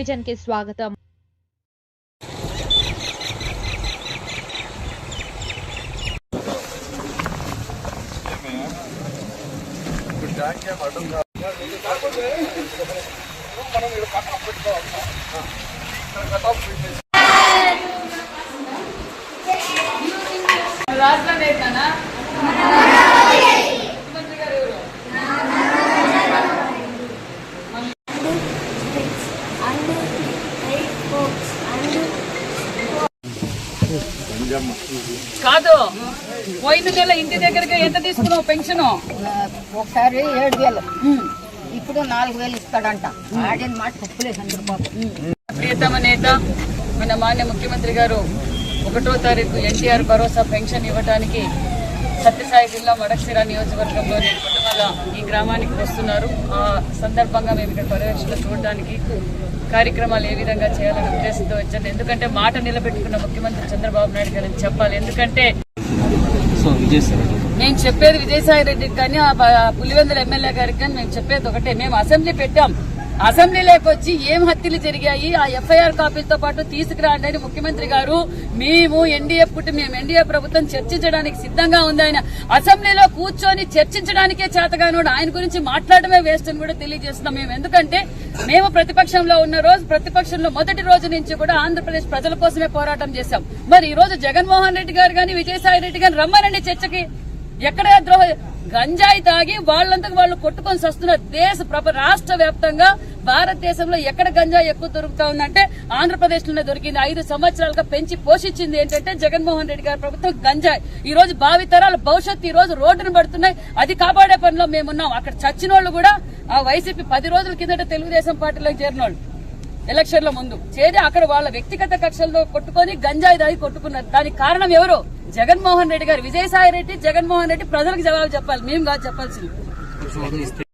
Television కి స్వాగతం రాజధాని కాదు పోయిన నెల ఇంటి దగ్గరగా ఎంత తీసుకున్నావు పెన్షన్? ఒకసారి ఏడు వేలు. ఇప్పుడు నాలుగు వేలు ఇస్తాడంట. ఆడిన మాట తప్పులే చంద్రబాబు. ప్రియతమ నేత మన మాన్య ముఖ్యమంత్రి గారు ఒకటో తారీఖు ఎన్టీఆర్ భరోసా పెన్షన్ ఇవ్వడానికి సత్యసాయి జిల్లా మడక్సిర నియోజకవర్గంలోని కుటుంబాల ఈ గ్రామానికి వస్తున్నారు. ఆ సందర్భంగా మేము ఇక్కడ పర్యవేక్షణ చూడడానికి కార్యక్రమాలు ఏ విధంగా చేయాలనే ఉద్దేశంతో వచ్చాను. ఎందుకంటే మాట నిలబెట్టుకున్న ముఖ్యమంత్రి చంద్రబాబు నాయుడు గారిని చెప్పాలి. ఎందుకంటే నేను చెప్పేది విజయసాయి రెడ్డికి కానీ పులివెందుల ఎమ్మెల్యే గారికి కానీ మేము చెప్పేది ఒకటే. మేము అసెంబ్లీ పెట్టాం. అసెంబ్లీలోకి వచ్చి ఏం హత్యలు జరిగాయి? ఆ ఎఫ్ఐఆర్ కాపీలతో పాటు తీసుకురాండి అని ముఖ్యమంత్రి గారు మేము ఎన్డీఏ పుట్టి మేము ఎన్డీఏ ప్రభుత్వం చర్చించడానికి సిద్ధంగా ఉంది ఆయన. అసెంబ్లీలో కూర్చొని చర్చించడానికే చేతగానోడు ఆయన గురించి మాట్లాడమే వేస్ట్ అని కూడా తెలియజేస్తున్నాం మేము. ఎందుకంటే మేము ప్రతిపక్షంలో ఉన్న రోజు ప్రతిపక్షంలో మొదటి రోజు నుంచి కూడా ఆంధ్రప్రదేశ్ ప్రజల కోసమే పోరాటం చేశాం. మరి ఈ రోజు జగన్మోహన్ రెడ్డి గారు కానీ విజయసాయి రెడ్డి గారు రమ్మనండి చర్చకి. ఎక్కడ ద్రోహ గంజాయి తాగి వాళ్ళంతకు వాళ్ళు కొట్టుకొని వస్తున్న దేశ రాష్ట్ర వ్యాప్తంగా భారతదేశంలో ఎక్కడ గంజాయి ఎక్కువ దొరుకుతా ఉందంటే ఆంధ్రప్రదేశ్లోనే దొరికింది. ఐదు సంవత్సరాలుగా పెంచి పోషించింది ఏంటంటే జగన్మోహన్ రెడ్డి గారి ప్రభుత్వం గంజాయి. ఈ రోజు భావితరాల భవిష్యత్తు ఈ రోజు రోడ్డును పడుతున్నాయి. అది కాపాడే పనిలో మేమున్నాం అక్కడ చచ్చిన వాళ్ళు కూడా ఆ వైసీపీ పది రోజుల కిందట తెలుగుదేశం పార్టీలోకి చేరిన వాళ్ళు ఎలక్షన్ల ముందు చేరి అక్కడ వాళ్ళ వ్యక్తిగత కక్షలతో కొట్టుకొని గంజాయి దాగి కొట్టుకున్నారు. దానికి కారణం ఎవరు? జగన్మోహన్ రెడ్డి గారు. విజయసాయి రెడ్డి జగన్మోహన్ రెడ్డి ప్రజలకు జవాబు చెప్పాలి. మేము కాదు చెప్పాల్సింది.